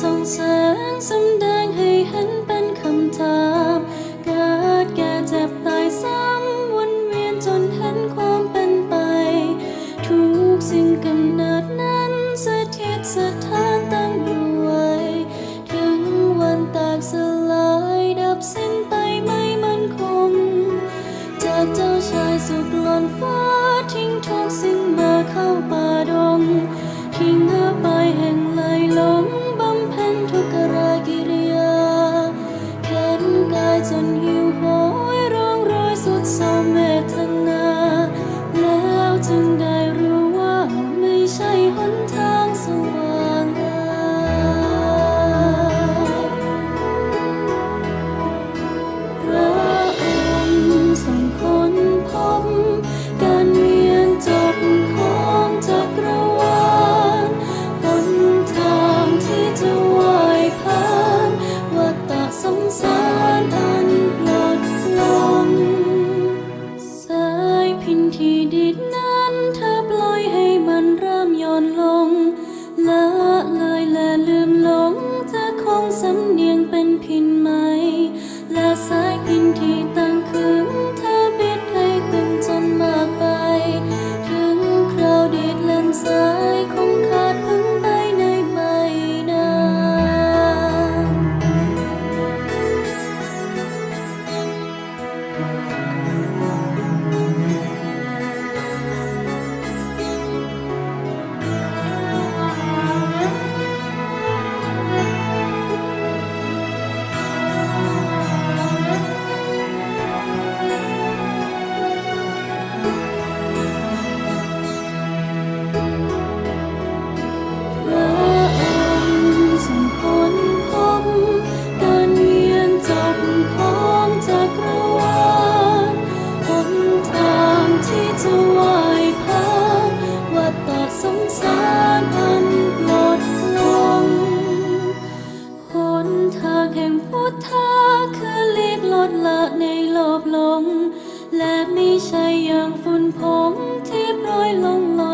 ส่องแสงสำแดงให้เห็นเป็นคำถามเกิดแก่เจ็บตายซ้ำวนเวียนจนเห็นความเป็นไป ทุกสิ่งกำเนิดนั้นสถิตสถานตั้งอยู่ไว้ถึงวันแตกสลายดับสิ้นไปไม่มั่นคง จากเจ้าชายสุดหล่นฟ้าทิ้งทุกสิ่งมาเข้าไป หย่ สงสารพันหมดลงหนทางแห่งพุทธาคือลีกลดละในโลบลง และไม่ใช่อย่างฝุ่นผงที่โปรยลงลอย